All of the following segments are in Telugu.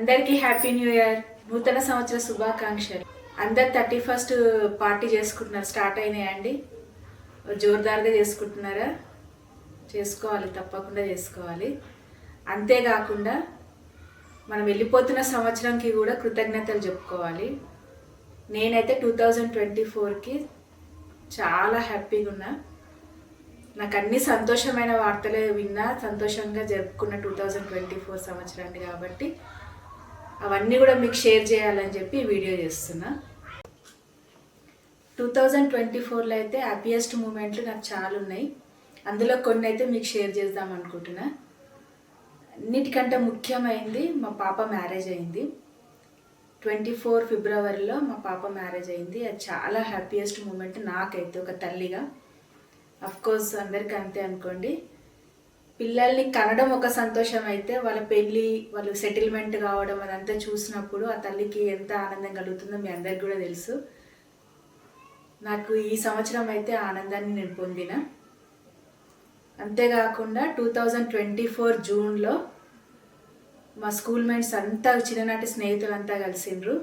అందరికీ హ్యాపీ న్యూ ఇయర్ నూతన సంవత్సర శుభాకాంక్షలు. అందరు థర్టీ ఫస్ట్ పార్టీ చేసుకుంటున్నారు. స్టార్ట్ అయినాయండి. జోరుదారుగా చేసుకుంటున్నారా? చేసుకోవాలి తప్పకుండా చేసుకోవాలి. అంతేకాకుండా మనం వెళ్ళిపోతున్న సంవత్సరంకి కూడా కృతజ్ఞతలు చెప్పుకోవాలి. నేనైతే టూ థౌజండ్ ట్వంటీ ఫోర్కి చాలా హ్యాపీగా ఉన్నా. నాకు అన్ని సంతోషమైన వార్తలే విన్నా సంతోషంగా జరుపుకున్న టూ థౌజండ్ ట్వంటీ ఫోర్ సంవత్సరాన్ని కాబట్టి అవన్నీ కూడా మీకు షేర్ చేయాలని చెప్పి వీడియో చేస్తున్నా. టూ థౌజండ్ ట్వంటీ ఫోర్లో అయితే హ్యాపీయెస్ట్ మూమెంట్లు నాకు చాలా ఉన్నాయి. అందులో కొన్ని అయితే మీకు షేర్ చేద్దాం అనుకుంటున్నా. అన్నిటికంటే ముఖ్యమైంది మా పాప మ్యారేజ్ అయింది. ట్వంటీ ఫోర్ ఫిబ్రవరిలో మా పాప మ్యారేజ్ అయింది. అది చాలా హ్యాపీయెస్ట్ మూమెంట్ నాకైతే ఒక తల్లిగా. అఫ్కోర్స్ అందరికీ అంతే అనుకోండి. పిల్లల్ని కనడం ఒక సంతోషం అయితే వాళ్ళ పెళ్ళి వాళ్ళు సెటిల్మెంట్ కావడం అదంతా చూసినప్పుడు ఆ తల్లికి ఎంత ఆనందం కలుగుతుందో మీ అందరికి కూడా తెలుసు. నాకు ఈ సంవత్సరం అయితే ఆనందాన్ని నేను పొందిన. అంతేకాకుండా టూ థౌజండ్ ట్వంటీ ఫోర్ జూన్లో మా స్కూల్ మేట్స్ అంతా చిన్ననాటి స్నేహితులంతా కలిసిండ్రు.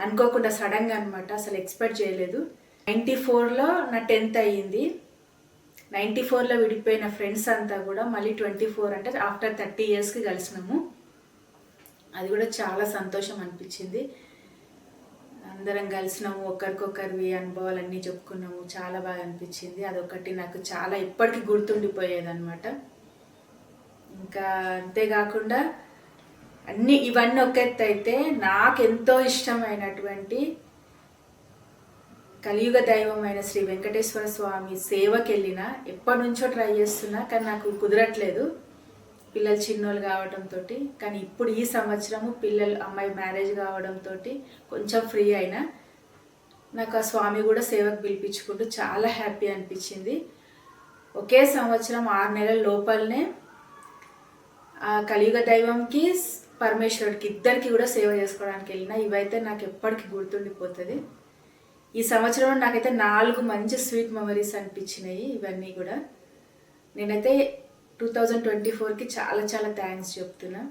అనుకోకుండా సడన్గా అనమాట అసలు ఎక్స్పెక్ట్ చేయలేదు. నైంటీ ఫోర్లో నా టెన్త్ అయ్యింది. నైంటీ ఫోర్లో విడిపోయిన ఫ్రెండ్స్ అంతా కూడా మళ్ళీ ట్వంటీ ఫోర్ అంటే ఆఫ్టర్ థర్టీ ఇయర్స్కి కలిసినాము. అది కూడా చాలా సంతోషం అనిపించింది. అందరం కలిసినాము ఒకరికొకరివి అనుభవాలన్నీ చెప్పుకున్నాము. చాలా బాగా అనిపించింది. అదొకటి నాకు చాలా ఇప్పటికీ గుర్తుండిపోయేదనమాట ఇంకా అంతేకాకుండా అన్ని ఇవన్నీ ఒక ఎత్తు అయితే నాకు ఎంతో ఇష్టమైనటువంటి కలియుగ దైవమైన శ్రీ వెంకటేశ్వర స్వామి సేవకి వెళ్ళిన ఎప్పటి నుంచో ట్రై చేస్తున్నా కానీ నాకు కుదరట్లేదు పిల్లలు చిన్నోళ్ళు కావడంతో కానీ ఇప్పుడు ఈ సంవత్సరము పిల్లలు అమ్మాయి మ్యారేజ్ కావడంతో కొంచెం ఫ్రీ అయినా నాకు ఆ స్వామి కూడా సేవకు పిలిపించుకుంటూ చాలా హ్యాపీ అనిపించింది. ఒకే సంవత్సరం ఆరు నెలల లోపలనే ఆ కలియుగ దైవంకి పరమేశ్వరుడికి ఇద్దరికి కూడా సేవ చేసుకోవడానికి వెళ్ళిన. ఇవైతే నాకు ఎప్పటికీ గుర్తుండిపోతుంది. ఈ సంవత్సరంలో నాకైతే నాలుగు మంచి స్వీట్ మెమరీస్ అనిపించినాయి ఇవన్నీ కూడా. నేనైతే టూ థౌజండ్ ట్వంటీ ఫోర్కి చాలా చాలా థ్యాంక్స్ చెప్తున్నా.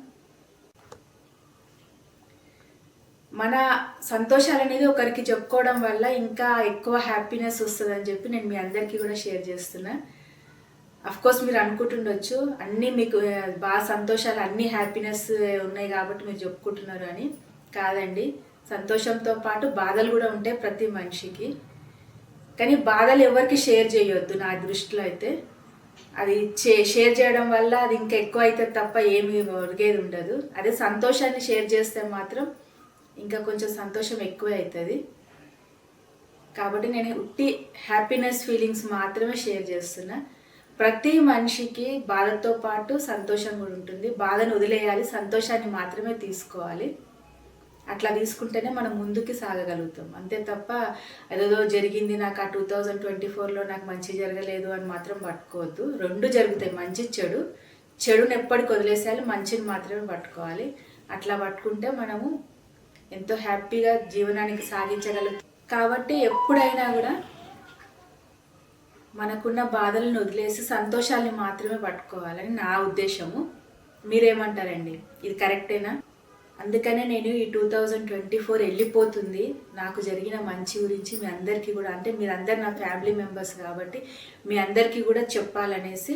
మన సంతోషాలు అనేది ఒకరికి చెప్పుకోవడం వల్ల ఇంకా ఎక్కువ హ్యాపీనెస్ వస్తుందని చెప్పి నేను మీ అందరికీ కూడా షేర్ చేస్తున్నా. అఫ్ కోర్స్ మీరు అనుకుంటుండొచ్చు అన్నీ మీకు బాగా సంతోషాలు అన్ని హ్యాపీనెస్ ఉన్నాయి కాబట్టి మీరు చెప్పుకుంటున్నారు అని. కాదండి. సంతోషంతో పాటు బాధలు కూడా ఉంటాయి ప్రతి మనిషికి. కానీ బాధలు ఎవరికి షేర్ చేయొద్దు నా దృష్టిలో అయితే. అది చే షేర్ చేయడం వల్ల అది ఇంకా ఎక్కువ అయితే తప్ప ఏమి ఒరిగేది ఉండదు. అదే సంతోషాన్ని షేర్ చేస్తే మాత్రం ఇంకా కొంచెం సంతోషం ఎక్కువే అవుతుంది కాబట్టి నేను ఉట్టి హ్యాపీనెస్ ఫీలింగ్స్ మాత్రమే షేర్ చేస్తున్నా. ప్రతి మనిషికి బాధతో పాటు సంతోషం కూడా ఉంటుంది. బాధను వదిలేయాలి సంతోషాన్ని మాత్రమే తీసుకోవాలి. అట్లా తీసుకుంటేనే మనం ముందుకి సాగగలుగుతాం. అంతే తప్ప ఏదో జరిగింది నాకు ఆ టూ థౌజండ్ ట్వంటీ ఫోర్లో నాకు మంచి జరగలేదు అని మాత్రం పట్టుకోవద్దు. రెండు జరుగుతాయి మంచి చెడు. చెడుని ఎప్పటికి వదిలేసేయాలి మంచిని మాత్రమే పట్టుకోవాలి. అట్లా పట్టుకుంటే మనము ఎంతో హ్యాపీగా జీవనానికి సాగించగలుగుతాం. కాబట్టి ఎప్పుడైనా కూడా మనకున్న బాధలను వదిలేసి సంతోషాన్ని మాత్రమే పట్టుకోవాలని నా ఉద్దేశము. మీరేమంటారండి? ఇది కరెక్టేనా? అందుకనే నేను ఈ టూ థౌజండ్ ట్వంటీ ఫోర్ వెళ్ళిపోతుంది. నాకు జరిగిన మంచి గురించి మీ అందరికీ కూడా అంటే మీరందరు నా ఫ్యామిలీ మెంబర్స్ కాబట్టి మీ అందరికీ కూడా చెప్పాలనేసి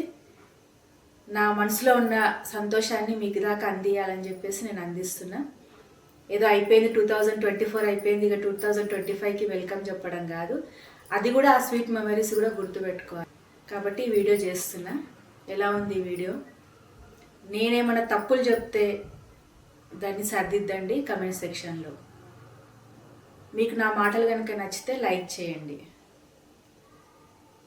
నా మనసులో ఉన్న సంతోషాన్ని మీకు దాకా అందియాలని చెప్పేసి నేను అందిస్తున్నా. ఏదో అయిపోయింది టూ థౌజండ్ ట్వంటీ ఫోర్ అయిపోయింది ఇక టూ థౌజండ్ ట్వంటీ ఫైవ్కి వెల్కమ్ చెప్పడం కాదు. అది కూడా ఆ స్వీట్ మెమరీస్ కూడా గుర్తుపెట్టుకోవాలి. కాబట్టి ఈ వీడియో చేస్తున్నా. ఎలా ఉంది ఈ వీడియో? నేనేమైనా తప్పులు చెప్తే దాన్ని సర్దిద్దండి కమెంట్ సెక్షన్లో. మీకు నా మాటలు కనుక నచ్చితే లైక్ చేయండి.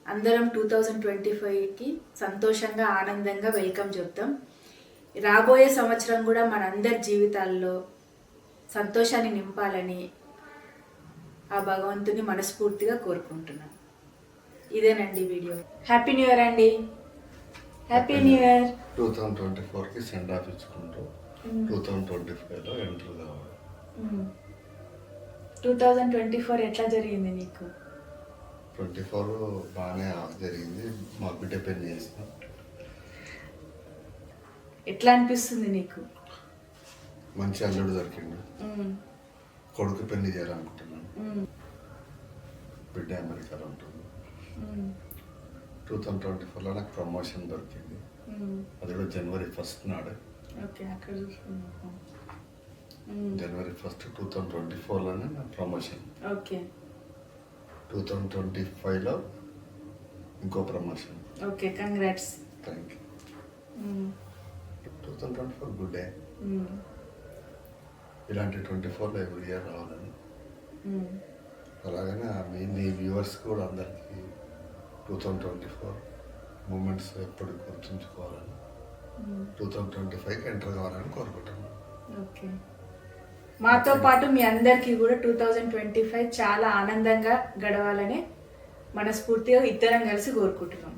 అందరం టూ థౌజండ్ ట్వంటీ ఫైవ్కి సంతోషంగా ఆనందంగా వెల్కమ్ చెప్తాం. రాబోయే సంవత్సరం కూడా మనందరి జీవితాల్లో సంతోషాన్ని నింపాలని ఆ భగవంతుని మనస్ఫూర్తిగా కోరుకుంటున్నాం. ఇదేనండి వీడియో. హ్యాపీ న్యూ ఇయర్ అండి. Happy new year two thousand twenty ఫోర్కి సెండ్ ఆఫ్ ఇచ్చుకుంటూ టూ థౌజండ్ ట్వంటీ ఫైవ్లో ఎంటర్ కావాలి. టూ థౌజండ్ ట్వంటీ ఫోర్ ఎట్లా జరిగింది నీకు? ట్వంటీ ఫోర్ బాగానే జరిగింది. మా బిడ్డ పెళ్ళి చేసిన ఎట్లా అనిపిస్తుంది నీకు? మంచి అల్లుడు దొరికిండు. మ్మ్. కొడుకు పెళ్ళి చేయాలనుకుంటున్నాను. బిడ్డ అమెరికాలో ఉంటుంది. టూ థౌజండ్ ట్వంటీ ఫోర్లో నాకు ప్రమోషన్ దొరికింది. అది కూడా జనవరి ఫస్ట్ నాడు. జనవరి ఫస్ట్ టూ థౌజండ్ ట్వంటీ ఫోర్లోనే నా promotion. Okay. Two thousand twenty ఫైవ్లో ఇంకో promotion. Okay congrats. Thank you. Two thousand twenty four good day. ఇలాంటి ట్వంటీ ఫోర్లో ఎవ్రీ ఇయర్ రావాలని. అలాగనే మీ మీ వ్యూవర్స్ కూడా అందరికీ two thousand twenty four moments ఎప్పుడు గుర్తుంచుకోవాలని. టూ థౌజండ్ ట్వంటీ ఫైవ్కి ఎంటర్ కావాలని కోరుకుంటున్నాను ఓకే. మాతో పాటు మీ అందరికీ కూడా టూ థౌజండ్ ట్వంటీ ఫైవ్ చాలా ఆనందంగా గడవాలని మనస్ఫూర్తిగా ఇద్దరం కలిసి కోరుకుంటున్నాం.